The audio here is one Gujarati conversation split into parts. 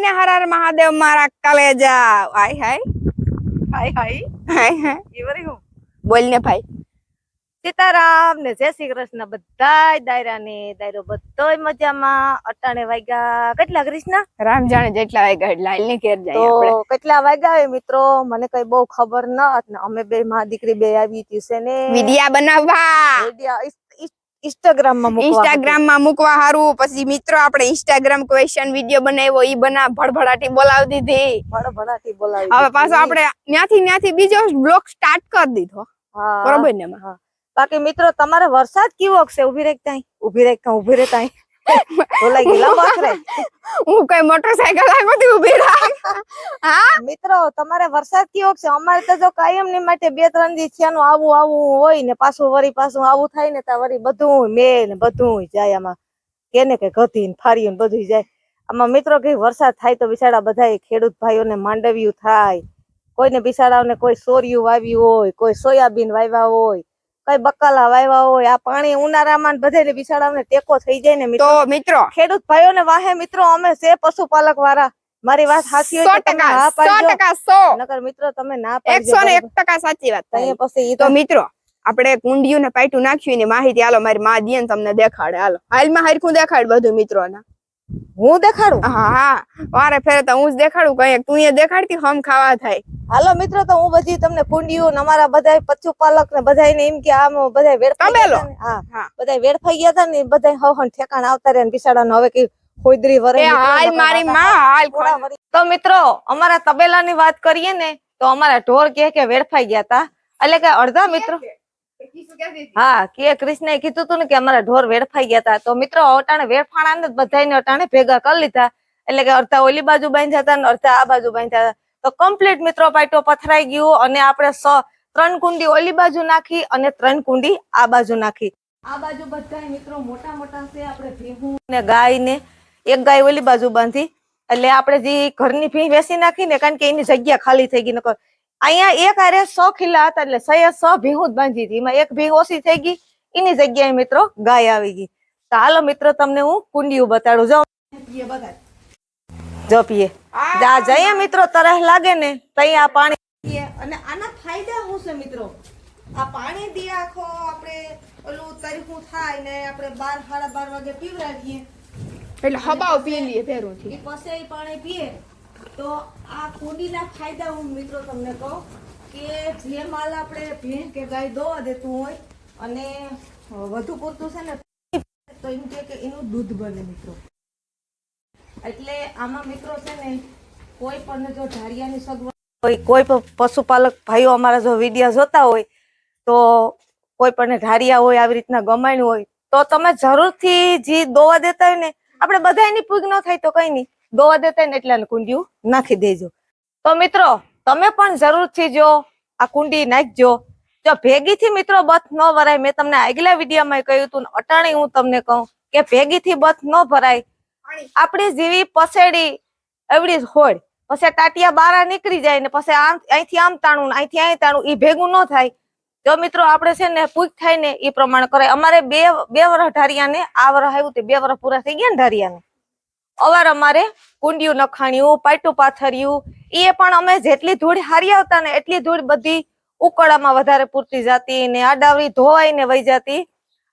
ને હર હર મહાદેવ મારા કલેજા હાય હાય હાય હાય હાય હાય એવરી હું બોલ ને ભાઈ સીતારામ ને જય શ્રી કૃષ્ણ બધાય દાયરા ને દાયરો બધોય મજામાં. અટાણે વાગ્યા કેટલા કૃષ્ણ રામ જાણે જેટલા વાગ્યા એટલે લાલની ઘેર જાય તો કેટલા વાગ્યા હોય મિત્રો? મને કઈ બહુ ખબર ન અમે બે માં દીકરી બે આવી હતી છે ને? વિડિયા બનાવવા. ઇન્સ્ટાગ્રામ માં મૂકવા ઇન્સ્ટાગ્રામમાં મૂકવા હારું. પછી મિત્રો આપણે ઇન્સ્ટાગ્રામ ક્વેશ્ચન વિડિયો બનાવ્યો ઈ બના ભડભડાટી બોલાવી દીધી. ભડભડાટી બોલાવી હવે પાછો આપણે ત્યાંથી ન્યાથી બીજો બ્લોગ સ્ટાર્ટ કરી દીધો. બરોબર ને બાકી મિત્રો તમારે વરસાદ કેવો છે ઊભી રહી ત્યાં ઊભી રહી ત્યાં ઊભી રહી ત્યાં બોલાઈ ગયેલા બકરે હું કઈ મોટરસાયકલ આગળથી ઊભી રાખ? હા? મિત્રો તમારે વરસાદ કેવો છે? અમારે તો જો કાયમની માટે બે ત્રણ દિવસ થયાનું આવું આવું હોય ને પાછું આવું થાય ને ત્યાં બધું મે ને બધું જાય આમાં. કેને કે ગધી ને ને બધું જાય. આમાં મિત્રો કઈ વરસાદ થાય તો બિચારા બધા ખેડૂત ભાઈઓને માંડવ્યું થાય. કોઈને બિચારાઓને કોઈ સોરિયું વાવ્યું હોય કોઈ સોયાબીન વાવ્યા હોય કઈ બકાલા વાવ્યા હોય આ પાણી ઉનાળામાં બધે બિચારાઓને ટેકો થઈ જાય ને મિત્રો. મિત્રો. ખેડૂત ભાઈઓને વાહે મિત્રો અમે છે પશુપાલક વાળા મારી વાત સાચી હોય તો તમે હા પાડજો. નકર મિત્રો તમે ના પાડજો એકસો ને એક બરાબર? ટકા સાચી વાત તો અહીંયા પછી ઈ તો મિત્રો આપણે કુંડિયું ને પાઇટું નાખ્યું એની માહિતી હાલો મારી મા દિયન તમને દેખાડે. હાલો. હાલમાં હરખું દેખાડ બધું મિત્રો હું દેખાડું? હા વારે ફેરે તો હું જ દેખાડું કઈ તું એ દેખાડતી હમ ખાવા થાય. હાલો મિત્રો તો હું બધી તમને કુંડીઓ ને અમારા બધા પશુપાલક ને બધા એમ કે આમ બધા વેડફાઈ. હા. બધા વેડફાઈ ગયા હતા ને બધા હવન ઠેકાણ આવતા રહ્યા ને બિચારાને હવે કઈ ખોદરી વરે હાલ મારી માં હાલ તો મિત્રો અમારા તબેલા ની વાત કરીએ ને તો અમારા ઢોર કે કે વેડફાઈ ગયા હતા. એટલે કે અડધા મિત્રો હા કે કૃષ્ણએ કીધું હતું ને કે અમારા ઢોર વેડફાઈ ગયા હતા તો મિત્રો અટાણે વેડફાણા ને બધાને અટાણે ભેગા કરી લીધા. એટલે કે અડધા ઓલી બાજુ બાંધ્યા હતા ને અડધા આ બાજુ બાંધ્યા હતા તો કમ્પ્લીટ મિત્રો પાટો પથરાઈ ગયું અને આપણે સ ત્રણ કુંડી ઓલી બાજુ નાખી અને ત્રણ કુંડી આ બાજુ નાખી. આ બાજુ બધા મિત્રો મોટા મોટા છે આપણે ભીહું ને ગાય ને એક ગાય ઓલી બાજુ બાંધી. એટલે આપણે જે ઘરની ભીહ વેસી નાખી ને કારણ કે એની જગ્યા ખાલી થઈ ગઈ નકર અહીંયા એક આરે સો ખીલા હતા એટલે સૈયદ સો ભીંગું જ બાંધી હતી. એમાં એક ભીંગ ઓછી થઈ ગઈ એની જગ્યાએ મિત્રો ગાય આવી ગઈ. તો હાલો મિત્રો તમને હું કુંડિયું બતાડું. જો જો પીએ. જા જઈએ મિત્રો તરસ લાગે ને તઈ આ પાણી પીએ. અને આના ફાયદા શું છે મિત્રો? આ પાણી દી આખો આપણે ઓલું તરીકું થાય ને આપણે બાર સાડા બાર વાગે પીવડાવીએ. એટલે હબાવ પી લઈએ ભેરું થી પછી પાણી પીએ. તો આ કુંડીના ફાયદા હું મિત્રો તમને કહું કે જે માલ આપણે ભેં કે ગાય દોવા દેતું હોય અને વધુ પૂરતું છે ને તો એમ કે એનું દૂધ બને મિત્રો. એટલે આમાં મિત્રો છે ને કોઈ પણ જો ઢારિયાની સગવડ હોય, કોઈ પણ પશુપાલક ભાઈઓ અમારા જો વિડીયા જોતા હોય, તો કોઈ પણ ઢારિયા હોય, આવી રીતના ગમાણ્યું હોય, તો તમે જરૂરથી જે દોવા દેતા હોય ને, આપણે બધાની પૂગ ન થાય તો કઈ નહીં. દોવા દેતા ને એટલે કુંડિયું નાખી દેજો. તો મિત્રો, તમે પણ જરૂરથી જો આ કુંડી નાખજો. જો ભેગીથી મિત્રો બથ ન ભરાય, મેં તમને આગલા વિડીયોમાં કહ્યું હતું અટાણી હું તમને કહું કે ભેગીથી બથ ન ભરાય. આપણી જેવી પસેડી એવડી હોય. પછી ટાટિયા બારા નીકળી જાય ને પછી આમ, અહીંથી આમ તાણું અહીંથી અહીં તાણું એ ભેગું ન થાય. જો મિત્રો, આપણે છે ને પૂછ થાય ને એ પ્રમાણે કરાય. અમારે બે બે વર્ષ ઢારિયાને, આ વર્ષ આવ્યું તે બે વર્ષ પૂરા થઈ ગયા ને ઢારિયાને. અવાર અમારે કુંડિયું નખાણ્યું પાટું પાથર્યું એ પણ અમે જેટલી ધૂળ હારી આવતા ને એટલી ધૂળ બધી ઉકળામાં વધારે પૂરતી જતી ને આડાવરી ધોવાઈ ને વહી જતી.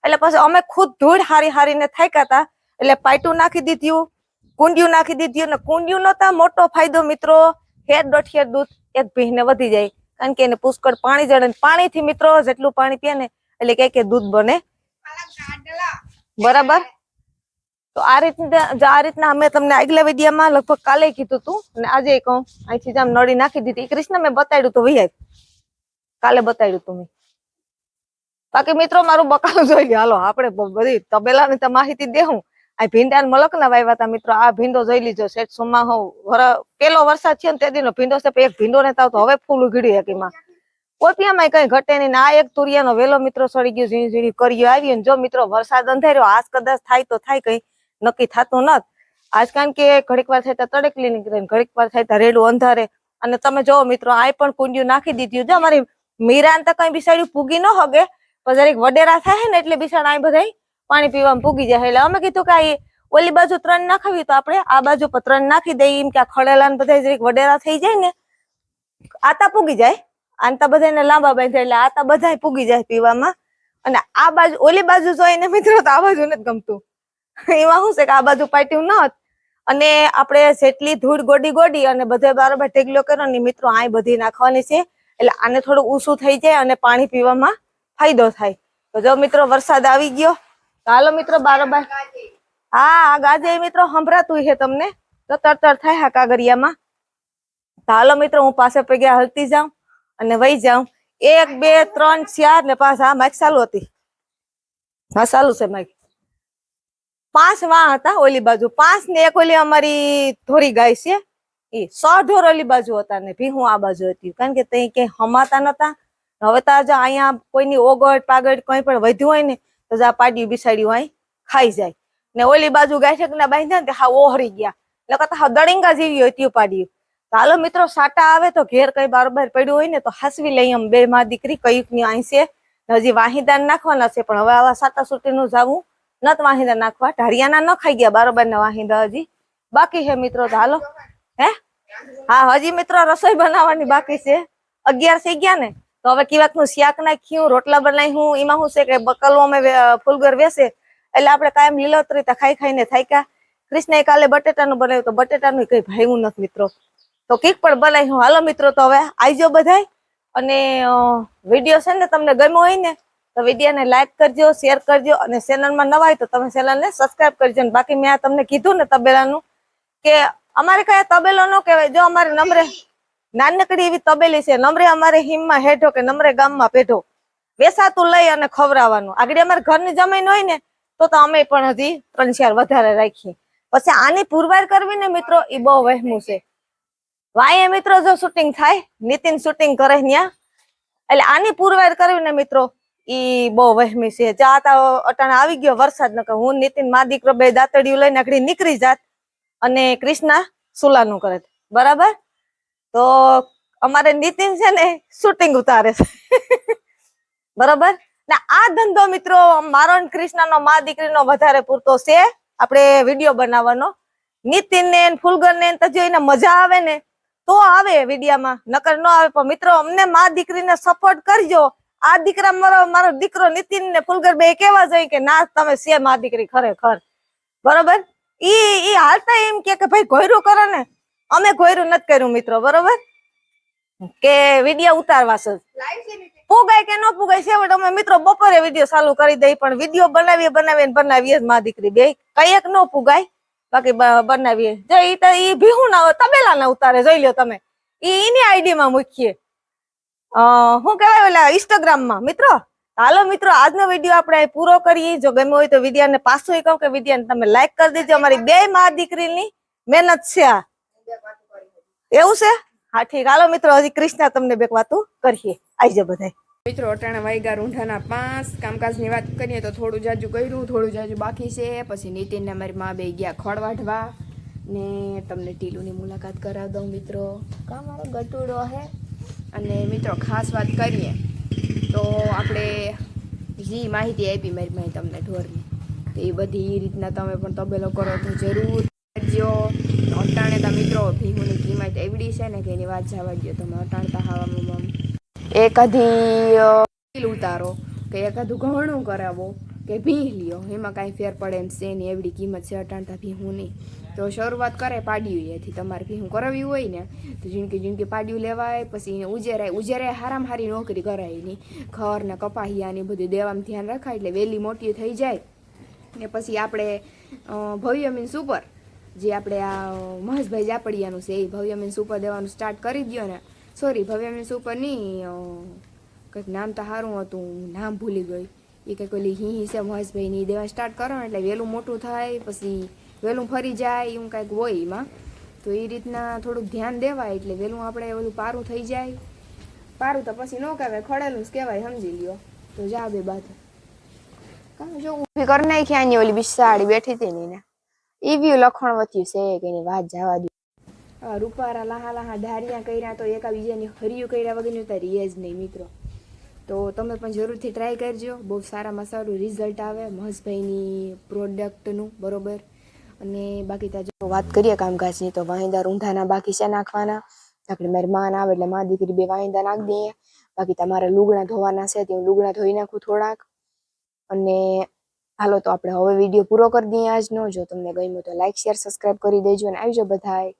એટલે પછી અમે ખુદ ધૂળ હારી હારીને થાક્યા હતા. એટલે પાટું નાખી દીધું કુંડિયું નાખી દીધું ને કુંડિયું નો તો મોટો ફાયદો મિત્રો હેર દોઢ દૂધ એક ભીંને વધી જાય. કારણ કે એને પુષ્કળ પાણી જડે પાણીથી મિત્રો જેટલું પાણી પીએ ને એટલે કે દૂધ બને. બરાબર? તો આ રીતના આ રીતના અમે તમને આગલા વિડીયામાં લગભગ કાલે કીધું હતું અને આજે કહું, અહીંથી જામ નળી નાખી દીધી. કૃષ્ણ મેં બતાડ્યું તો વહી કાલે બતાડ્યું તું બાકી મિત્રો, મારું બકાલું જોઈ લ્યો. હાલો, આપણે બધી તબેલાની તો માહિતી દેવું આ ભીંડા મલક ના વાવ્યા હતા મિત્રો. આ ભીંડો જોઈ લીજો. શેઠ સોમા હો પેલો વરસાદ છે ને તે દિનો ભીંડો છે, એક ભીંડો ને તાવ તો હવે ફૂલ ઉઘડ્યું એકીમાં કોપિયામાં કઈ ઘટે નહીં. આ એક તુરિયાનો વેલો મિત્રો સડી ગયો ઝીણી ઝીણી કર્યો આવી જો મિત્રો વરસાદ અંધાર્યો, આજ કદાચ થાય તો થાય કઈ. નક્કી થતું નથી. આજ કારણ કે ઘડીક વાર થાય તડકલી નીકળે ઘડીક વાર થાય રેડું અંધારે. અને તમે જો મિત્રો આ પણ કુંડિયું નાખી દીધું. જો અમારી મીરાન તો કઈ બિસાડ્યું પૂગી ન હગે, પણ જરીક વડેરા થાય ને એટલે બિસાડ આ બધા પાણી પીવામાં પૂગી જાય. એટલે અમે કીધું કે આ ઓલી બાજુ ત્રણ નાખાવી તો આપણે આ બાજુ પર ત્રણ નાખી દઈએ એમ કે આ ખડેલા ને બધા જરીક વડેરા થઈ જાય ને, આતા પૂગી જાય. આનતા બધાને લાંબા બાંધે એટલે આતા બધા પૂગી જાય પીવામાં. અને આ બાજુ, ઓલી બાજુ જોઈને મિત્રો તો આ બાજુ નથી ગમતું. એમાં શું છે કે આ બાજુ પાટ્યું ન અને આપણે જેટલી ધૂળ ગોડી ગોડી અને બધે બરાબર ઢેગલો કર્યો ને મિત્રો આ બધી નાખવાની છે. એટલે આને થોડું ઊંસું થઈ જાય અને પાણી પીવામાં ફાયદો થાય. તો જો મિત્રો, વરસાદ આવી ગયો. હાલો મિત્રો બારોબાર હા, આ ગાજે મિત્રો, સંભળાતું છે તમને. તો તરતર થાય હા કાગરિયામાં હાલો મિત્રો, હું પાસે પગ્યા હલતી જાઉં અને વહી જાઉં. એક, બે, ત્રણ, ચાર ને હા માઇક ચાલુ હતી. હા, ચાલુ છે માઇક પાંચ વાહ હતા ઓલી બાજુ. પાંચ ને એક ઓલી અમારી ધોરી ગાય છે. એ સો ઢોર ઓલી બાજુ હતા ને ભી હું આ બાજુ હતી. કારણ કે ત્યાં કઈ હમાતા નતા. હવે તો જો અહીંયા કોઈની ઓગળ પાગળ કોઈ પણ વધ્યું હોય ને, તો આ પાડ્યું બિસાડ્યું અહીં ખાઈ જાય. ને ઓલી બાજુ ગાય ના બાંધ્યા ને હા ઓહરી ગયા. એટલે હા દળિંગા જેવી હોય ત્યું પાડ્યું. હાલો મિત્રો, સાટા આવે તો ઘેર કઈ બારોબાર પડ્યું હોય ને, તો હાસવી લઈ આમ બે માં દીકરી કયુકની અહીં છે. હજી વાહીદાન નાખવાના છે, પણ હવે આવા સાટા સુટી નું જાવું. નત વાહિંદા નાખવા. ઢારિયાના ન ખાઈ ગયા બરોબર ને વાહિંદા હજી. બાકી છે મિત્રો તો હાલો. હે? હા, હજી મિત્રો રસોઈ બનાવવાની બાકી છે. અગિયાર થઈ ગયા ને. તો હવે કેવાકનું શાક નાખ્યું, રોટલા બનાવ્યું, એમાં શું છે કે બકલો અમે ફૂલગર વેસે. એટલે આપણે કાયમ લીલોતરી તો ખાઈ ખાઈને થાક્યા. કૃષ્ણએ કાલે બટેટાનું બનાવ્યું તો બટેટાનું કઈ ભાવ્યું નથી મિત્રો. તો કીક પણ બનાવ્યું. હાલો મિત્રો, તો હવે આવજો બધાય. અને વીડિયો છે ને તમને ગમ્યો હોય ને તો વિડીયોને લાઈક કરજો શેર કરજો અને ચેનલમાં નવા હોય તો તમે ચેનલને સબસ્ક્રાઇબ કરજો. બાકી મેં તમને કીધું ને તબેલાનું કે અમારે કયા તબેલો ન કહેવાય. જો અમારે નમરે નાનકડી એવી તબેલી છે, નમરે અમારે હિમમાં હેઠો કે નમરે ગામમાં પેઢો વેસાતું લઈ અને ખવડાવવાનું. આગળ અમારે ઘરની જમીન હોય ને, તો તો અમે પણ હજી ત્રણ ચાર વધારે રાખીએ. પછી આની પુરવાર કરવી ને મિત્રો એ બહુ વહેમું છે. વાય મિત્રો જો શૂટિંગ થાય, નીતિન શૂટિંગ કરે ત્યાં એટલે આની પુરવાર કરવી ને મિત્રો ઈ બહુ વહેમી છે. જાતા અટાણે આવી ગયો વરસાદ, નકર હું નીતિન મા બે દાંતડિયું લઈને આખડી નીકળી જાત અને કૃષ્ણા સુલાનું કરે. બરાબર? તો અમારે નીતિન છે ને શૂટિંગ ઉતારે છે. બરાબર? ને આ ધંધો મિત્રો, મારો ને કૃષ્ણાનો, મા દીકરીનો વધારે પૂરતો છે. આપણે વીડિયો બનાવવાનો. નીતિન ને ફૂલગર ને તો એને મજા આવે ને તો આવે વિડીયામાં. નકર ન આવે, પણ મિત્રો, અમને મા દીકરીને સપોર્ટ કરજો. આ દીકરા મારો મારો દીકરો નીતિન ને ફુલગર બે કેવા જોઈએ કે ના તમે સેમ આ દીકરી ખરેખર. બરોબર? ઈ ઈ હાલતા એમ કે ભાઈ ઘોયરું કરો ને. અમે ઘોયરું નથી કર્યું મિત્રો બરોબર? કે વીડિયો ઉતારવા છે. પુગાય કે ન પુગાય છેવટે અમે મિત્રો બપોરે વીડિયો ચાલુ કરી દઈ પણ વીડિયો બનાવીએ બનાવીએ ને બનાવીએ જ મા દીકરી બે. કંઈક ન પુગાય બાકી બનાવીએ. જો ઈ તો ઈ ભીહું ના તબેલા ના ઉતારે જોઈ લ્યો તમે. ઈ એની આઈડી માં મૂકીએ. શું કહેવાય ઓલા ઇન્સ્ટાગ્રામમાં મિત્રો, હાલો મિત્રો, આજનો વીડિયો આપણે પૂરો કરીએ. જો ગમ્યો હોય તો વિદ્યાને પાછું કહું કે વિદ્યાને તમે લાઈક કરી દેજો. અમારી બે મા દીકરીની મહેનત છે એવું છે? હા, ઠીક. હાલો મિત્રો, હજી કૃષ્ણા તમને બે વાતું કરીએ. આવજો બધાય. મિત્રો, અટાણા, વાયગા, રૂંઢાના પાંચ. કામકાજની વાત કરીએ તો થોડું જાજુ કર્યું, થોડું જાજુ બાકી છે. પછી નીતિનને મારી મા બે ગયા વાઢવા. ને તમને ટીલુની મુલાકાત કરાવી દઉં મિત્રો. કા મારો ગટુડો હે. અને મિત્રો, ખાસ વાત કરીએ તો આપણે જે માહિતી આપી મારી માહિતી તમને ઢોરની. તો એ બધી રીતના તમે પણ તબેલો કરો તો જરૂર કરજો. અટાણેતા મિત્રો ભીમુની કિંમત એવડી છે ને કે એની વાત જવા દો તમે અટાણતા હવામાં એકાધી ઉતારો કે એકાદું ઘણું કરાવો. કે ભીહ લ્યો, એમાં કાંઈ ફેર પડે એમ છે નહીં, એવડી કિંમત છે, અટાણતા ભીહું નહીં. તો શરૂઆત કરે પાડ્યું એથી, તમારે ભીહું કરાવ્યું હોય ને, તો જિંદગી જિંદગી પાડ્યું લેવાય, પછી એને ઉજેરાય ઉજેરાય હારામ હારી નોકરી કરાય નહીં ખર ને કપાહિયા ને બધું દેવામાં ધ્યાન રખાય એટલે વહેલી મોટી થઈ જાય. ને પછી આપણે ભવ્ય મીન સુપર જે આપણે આ મહેશભાઈ જાપડિયાનું છે, એ ભવ્ય મીન સુપર દેવાનું સ્ટાર્ટ કરી દો ને. સોરી ભવ્ય મીન સુપર નહીં કંઈક નામ તો સારું હતું, હું નામ ભૂલી ગઈ. એ કંઈક ઓલી હી હિસે છે મહેશભાઈ ની દેવા સ્ટાર્ટ કરો એટલે વહેલું મોટું થાય પછી વહેલું ફરી જાય એવું કાંઈક હોય એમાં. તો એ રીતના થોડુંક ધ્યાન દેવાય એટલે વહેલું આપણે ઓલું પારું થઈ જાય. પારું તો પછી ન કહેવાય ખડેલું જ કહેવાય સમજી લ્યો. તો જા બે કાં જો ઊભી કરી નાખી આની ઓલી બિસાડી બેઠી હતી ને એવી લખણ વધ્યું છે કે એની વાત જવા દઉં આ રૂપારા લાહા લાહા ધારિયા કર્યા તો એકા બીજાની હરિયું કર્યા વગરની તો રીએ જ નહીં મિત્રો. તો તમે પણ જરૂરથી ટ્રાય કરજો. બહુ સારામાં સારું રિઝલ્ટ આવે મહેશભાઈની પ્રોડક્ટનું બરોબર? અને બાકી ત્યાં જો વાત કરીએ કામકાજની, તો વાહિંદા ઊંધાના બાકી છે નાખવાના. આપણે મારી માન આવે એટલે મા દીકરી બે વાહિંદા નાખી દઈએ. બાકી તમારે લુગડા ધોવાના છે તે હું લુગડા ધોઈ નાખું થોડાક. અને હાલો તો આપણે હવે વીડિયો પૂરો કરી દઈએ આજનો. જો તમને ગમ્યો તો લાઈક શેર સબસ્ક્રાઈબ કરી દેજો અને આવજો બધાય.